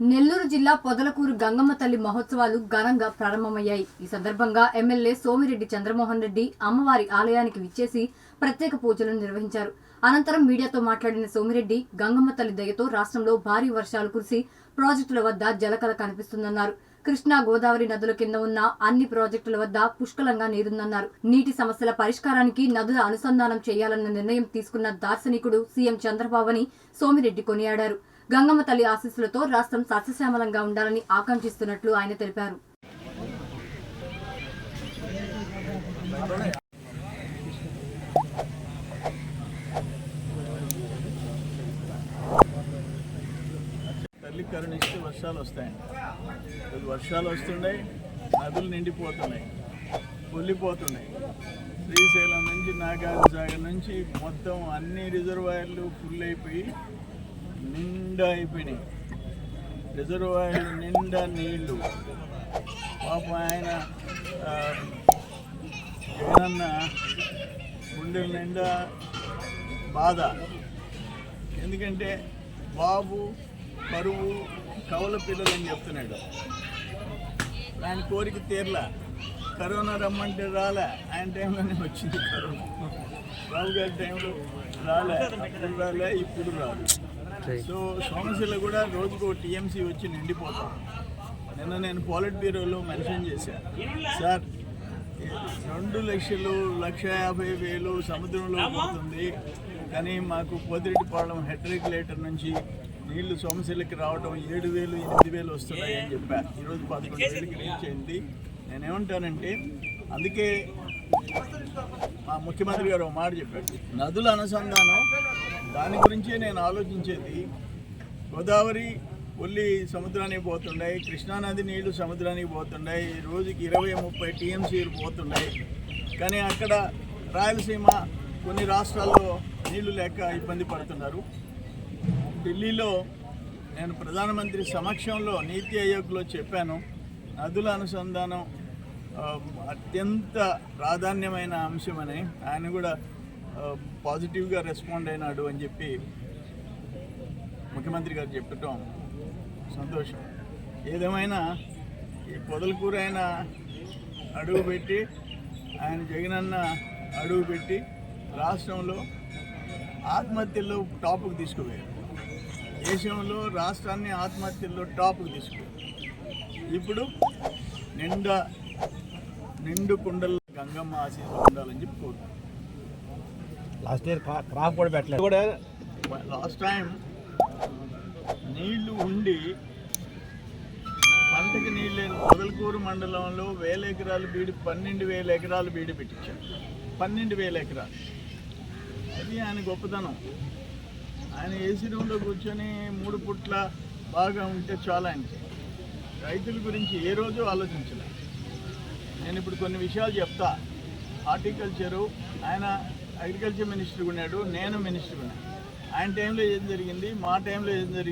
నెల్లూరు జిల్లా పొదలకూరు గంగమ్మ తల్లి మహోత్సవాలు ఘనంగా ప్రారంభమయ్యాయి. ఈ సందర్భంగా ఎమ్మెల్యే సోమిరెడ్డి చంద్రమోహన్ రెడ్డి అమ్మవారి ఆలయానికి విచ్చేసి ప్రత్యేక పూజలు నిర్వహించారు. అనంతరం మీడియాతో మాట్లాడిన సోమిరెడ్డి గంగమ్మ తల్లి దయతో రాష్ట్రంలో భారీ వర్షాలు కురిసి ప్రాజెక్టుల వద్ద జలకల కనిపిస్తుందన్నారు. కృష్ణా గోదావరి నదుల కింద ఉన్న అన్ని ప్రాజెక్టుల వద్ద పుష్కలంగా నీరుందన్నారు. నీటి సమస్యల పరిష్కారానికి నదుల అనుసంధానం చేయాలన్న నిర్ణయం తీసుకున్న దార్శనికుడు సీఎం చంద్రబాబు అని సోమిరెడ్డి కొనియాడారు. గంగమ్మ తల్లి ఆశీస్సులతో రాష్ట్రం సస్యశ్యామలంగా ఉండాలని ఆకాంక్షిస్తున్నట్లు ఆయన తెలిపారు. తల్లి కరుణిస్తే వర్షాలు వస్తాయండి వర్షాలు వస్తున్నాయి నదులు నిండిపోతున్నాయి పొల్లిపోతున్నాయి శ్రీశైలం నుంచి నాగార్జున సాగర్ నుంచి మొత్తం అన్ని రిజర్వాయర్లు ఫుల్ అయిపోయి నిండా అయిపోయినాయి రిజర్వాయర్ నిండా నీళ్ళు. పాపం ఆయన ఆ, జగనన్న గుండెల నిండా బాధ. ఎందుకంటే బాబు కరువు కవల పిల్లలు అని చెప్తున్నాడు. ఆయన కోరిక తీరలా. కరోనా రమ్మంటే రాలే. ఆయన టైంలోనే వచ్చింది కరోనా. బాబు గారి టైంలో రాలే. అప్పుడు రాలే ఇప్పుడు రాదు. సో సోమశిల కూడా రోజుకు టీఎంసీ వచ్చి నిండిపోతాం. నిన్న నేను పాలిట్ బ్యూరోలో మెన్షన్ చేశాను సార్ రెండు లక్షలు లక్ష యాభై వేలు సముద్రంలో పోతుంది. కానీ మాకు పొదిరెడ్డిపాళెం హెడ్ రెగ్యులేటర్ నుంచి నీళ్ళు సోమశిలకి రావడం ఏడు వేలు ఎనిమిది వేలు వస్తున్నాయి అని చెప్పాను ఈరోజు పదకొండు వేలకి రీచ్ అయింది. నేనేమంటానంటే అందుకే మా ముఖ్యమంత్రి గారు ఒక మాట చెప్పాడు. నదుల అనుసంధానం దాని గురించి నేను ఆలోచించేది. గోదావరి ఒల్లి సముద్రానికి పోతున్నాయి కృష్ణానది నీళ్ళు సముద్రానికి పోతున్నాయి రోజుకి ఇరవై ముప్పై టీఎంసీలు పోతున్నాయి కానీ అక్కడ రాయలసీమ కొన్ని రాష్ట్రాల్లో నీళ్ళు లేక ఇబ్బంది పడుతున్నారు. ఢిల్లీలో నేను ప్రధానమంత్రి సమక్షంలో నీతి ఆయోగ్లో చెప్పాను. నదుల అనుసంధానం అత్యంత ప్రాధాన్యమైన అంశమని. ఆయన కూడా పాజిటివ్గా రెస్పాండ్ అయినాడు అని చెప్పి ముఖ్యమంత్రి గారు చెప్పటం సంతోషం. ఏదేమైనా ఈ పొదలకూర ఆయన అడుగు పెట్టి ఆయన జగనన్న అడుగు పెట్టి రాష్ట్రంలో ఆత్మహత్యల్లో టాప్కి తీసుకుపోయారు. దేశంలో రాష్ట్రాన్ని ఆత్మహత్యల్లో టాప్కి తీసుకుపోయారు. ఇప్పుడు నిండా నిండు కుండల్లో గంగమ్మ ఆశీస్సులు ఉండాలని చెప్పి కోరుతున్నాను లాస్ట్ ఇయర్ క్రాప్ కూడా పెట్టలేదు. కూడా లాస్ట్ టైం నీళ్ళు ఉండి పంటకి నీళ్ళు లేని పొదలకూరు మండలంలో వేల ఎకరాలు బీడి పన్నెండు వేల ఎకరాలు బీడి పెట్టించారు. పన్నెండు వేల ఎకరాలు. అది ఆయన గొప్పతనం. ఆయన ఏసీ రూమ్లో కూర్చొని మూడు పుట్ల బాగా ఉంటే చాలా ఆయనకి. రైతుల గురించి ఏ రోజు ఆలోచించలే నేను ఇప్పుడు కొన్ని విషయాలు చెప్తా. హార్టికల్చరు ఆయన అగ్రికల్చర్ మినిస్టర్ ఉన్నాడు నేను మినిస్టర్ ఉన్నాను ఆయన టైంలో ఏం జరిగింది మా టైంలో ఏం జరిగింది?